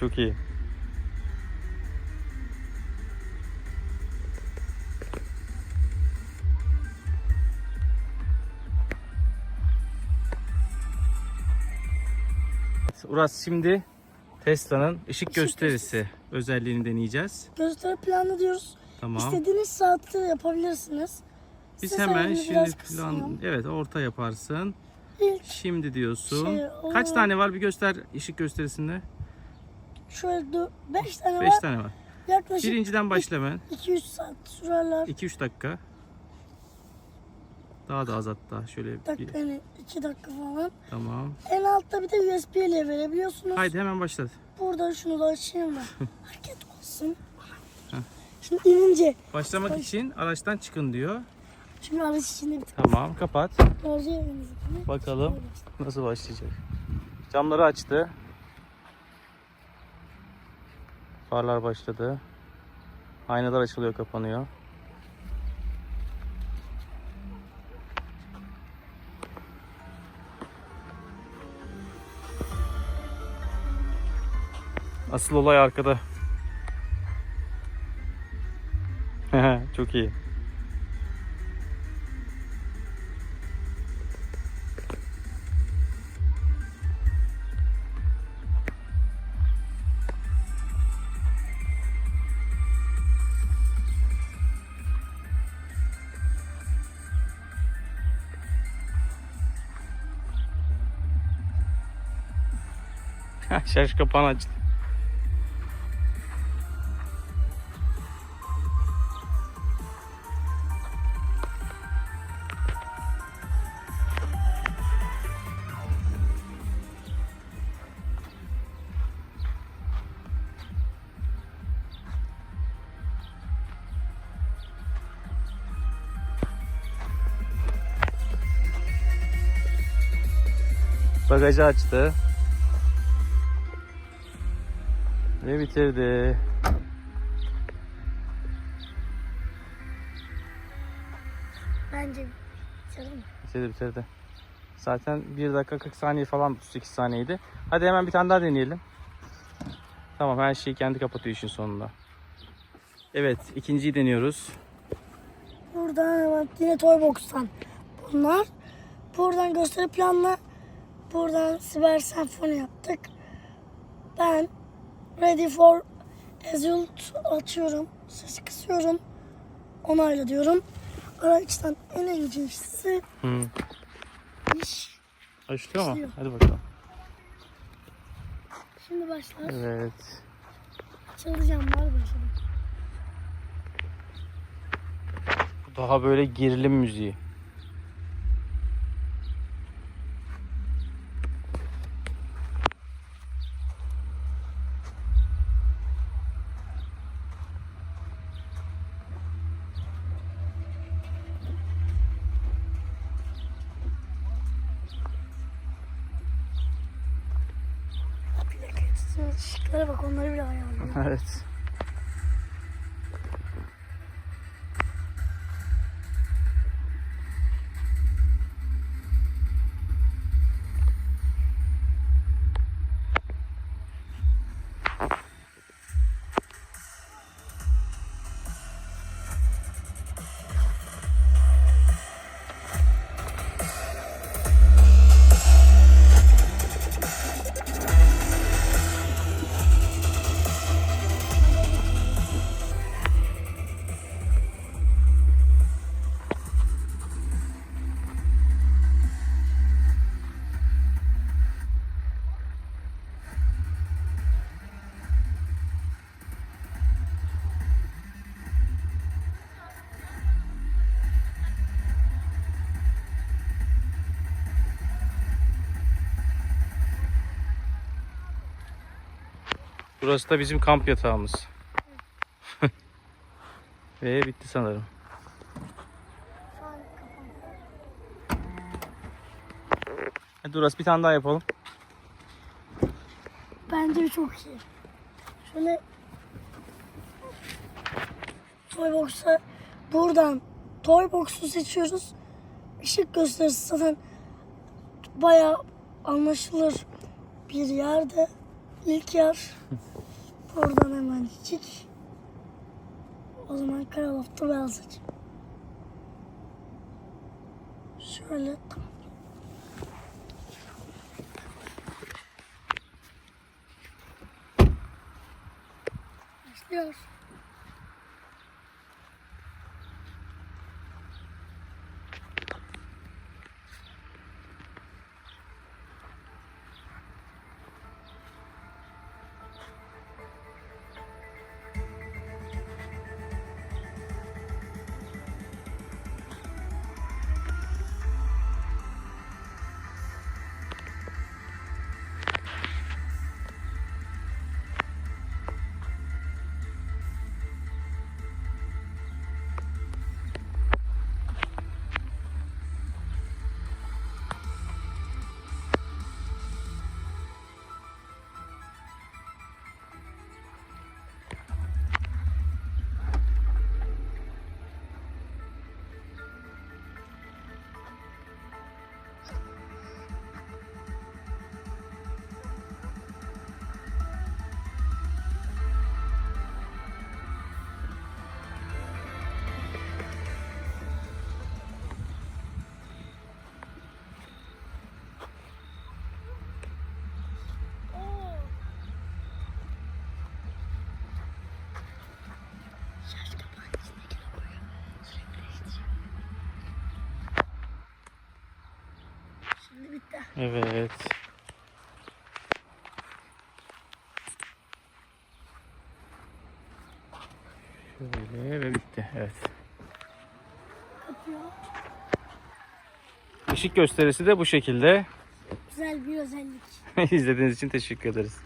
Çok iyi. Uras şimdi Tesla'nın ışık gösterisi özelliğini deneyeceğiz. Gösteri planı diyoruz. Tamam. İstediğiniz saatte yapabilirsiniz. Biz Size hemen şimdi plan evet orta yaparsın. İlk Şimdi diyorsun. Şey, o- Kaç tane var bir göster ışık gösterisinde? Şöyle 5 tane 5 var. tane var. Yaklaşık Birinciden başla hemen. 2-3 saat sürerler. 2-3 dakika. Daha da az hatta. Şöyle Bir dakika yani 2 dakika falan. tamam. En altta bir de USB ile verebiliyorsunuz. Haydi hemen başladı. Burada şunu da açayım ben. Hareket olsun. Şimdi inince. Başlamak Ay. için araçtan çıkın diyor. Şimdi araç içinde bir Tamam kapat. Bakalım nasıl başlayacak. Camları açtı. Farlar başladı. Aynalar açılıyor kapanıyor. Asıl olay arkada. Çok iyi. Şarj kapağını açtı. Bagajı açtı. Ve bitirdi. Bence bitirdim. Bitirdi bitirdi. Zaten 1 dakika 40 saniye falan 38 saniyeydi. Hadi hemen bir tane daha deneyelim. Tamam her şeyi kendi kapatıyor işin sonunda. Evet ikinciyi deniyoruz. Buradan hemen yine Toybox'tan bunlar. Buradan gösteri planla buradan siber senfoni yaptık. Ben ready for result açıyorum. Sesi kısıyorum. Onayla diyorum. Araçtan en öncesi Hı. iş. Başlıyor mu? Hadi bakalım. Şimdi başlar. Evet. Çalacağım var başladım. Daha böyle gerilim müziği. Işıklara bak onları bile ayarlıyorum. Evet. Burası da bizim kamp yatağımız. Ve bitti sanırım. Şu an kapalı. Hadi Uras bir tane daha yapalım. Bence çok iyi. Şöyle Toybox'a buradan Toybox'u seçiyoruz. Işık gösterisi zaten bayağı anlaşılır bir yerde. İlk yer buradan hemen çık. O zaman karabaftı beyaz aç. Şöyle tamam. Başlıyor. Evet. Şöyle ve bitti. Evet. Işık gösterisi de bu şekilde. Güzel bir özellik. İzlediğiniz için teşekkür ederiz.